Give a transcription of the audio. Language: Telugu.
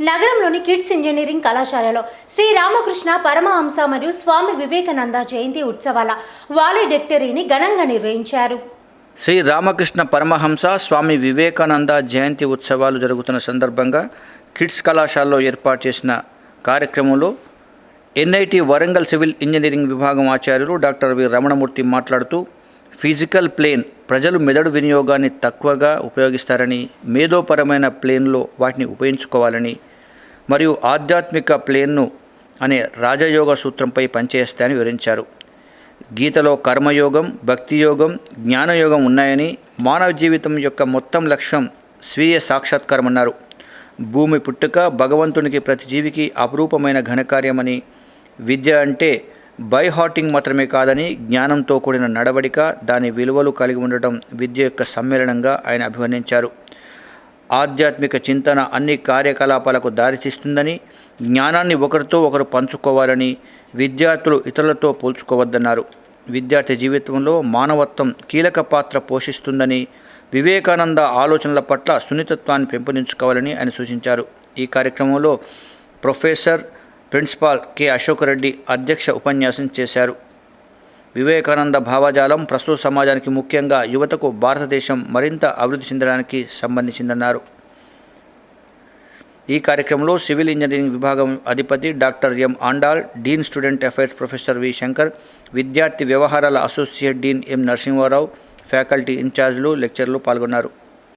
నగరంలోని కిడ్స్ ఇంజనీరింగ్ కళాశాలలో శ్రీ రామకృష్ణ పరమహంస మరియు స్వామి వివేకానంద జయంతి ఉత్సవాల వాలిడెక్టరీని ఘనంగా నిర్వహించారు. శ్రీ రామకృష్ణ పరమహంస స్వామి వివేకానంద జయంతి ఉత్సవాలు జరుగుతున్న సందర్భంగా కిడ్స్ కళాశాలలో ఏర్పాటు చేసిన కార్యక్రమంలో ఎన్ఐటి వరంగల్ సివిల్ ఇంజనీరింగ్ విభాగం ఆచార్యులు డాక్టర్ వి రమణమూర్తి మాట్లాడుతూ ఫిజికల్ ప్లేన్ ప్రజలు మెదడు వినియోగాన్ని తక్కువగా ఉపయోగిస్తారని మేధోపరమైన ప్లేన్లో వాటిని ఉపయోగించుకోవాలని మరియు ఆధ్యాత్మిక ప్లేన్ను అనే రాజయోగ సూత్రంపై పనిచేస్తాయని వివరించారు. గీతలో కర్మయోగం భక్తియోగం జ్ఞానయోగం ఉన్నాయని మానవ జీవితం యొక్క మొత్తం లక్ష్యం స్వీయ సాక్షాత్కారమన్నారు భూమి పుట్టుక భగవంతునికి ప్రతి జీవికి అపురూపమైన ఘనకార్యమని విద్య అంటే బై హార్టింగ్ మాత్రమే కాదని జ్ఞానంతో కూడిన నడవడిక దాని విలువలు కలిగి ఉండటం విద్య యొక్క సమ్మేళనంగా ఆయన అభివర్ణించారు. ఆధ్యాత్మిక చింతన అన్ని కార్యకలాపాలకు దారితీస్తుందని జ్ఞానాన్ని ఒకరితో ఒకరు పంచుకోవాలని విద్యార్థులు ఇతరులతో పోల్చుకోవద్దన్నారు. విద్యార్థి జీవితంలో మానవత్వం కీలక పాత్ర పోషిస్తుందని వివేకానంద ఆలోచనల పట్ల సున్నితత్వాన్ని పెంపొందించుకోవాలని ఆయన సూచించారు. ఈ కార్యక్రమంలో professor principal K. Ashok Reddy అధ్యక్ష ఉపన్యాసం చేశారు. వివేకానంద భావజాలం ప్రస్తుత సమాజానికి ముఖ్యంగా యువతకు భారతదేశం మరింత అభివృద్ధి చెందడానికి సంబంధించిందన్నారు. ఈ కార్యక్రమంలో సివిల్ ఇంజనీరింగ్ విభాగం అధిపతి doctor M Andal dean student affairs professor V Shankar విద్యార్థి వ్యవహారాల associate dean M Narasimharao faculty ఇన్ఛార్జ్లు లెక్చర్లు పాల్గొన్నారు.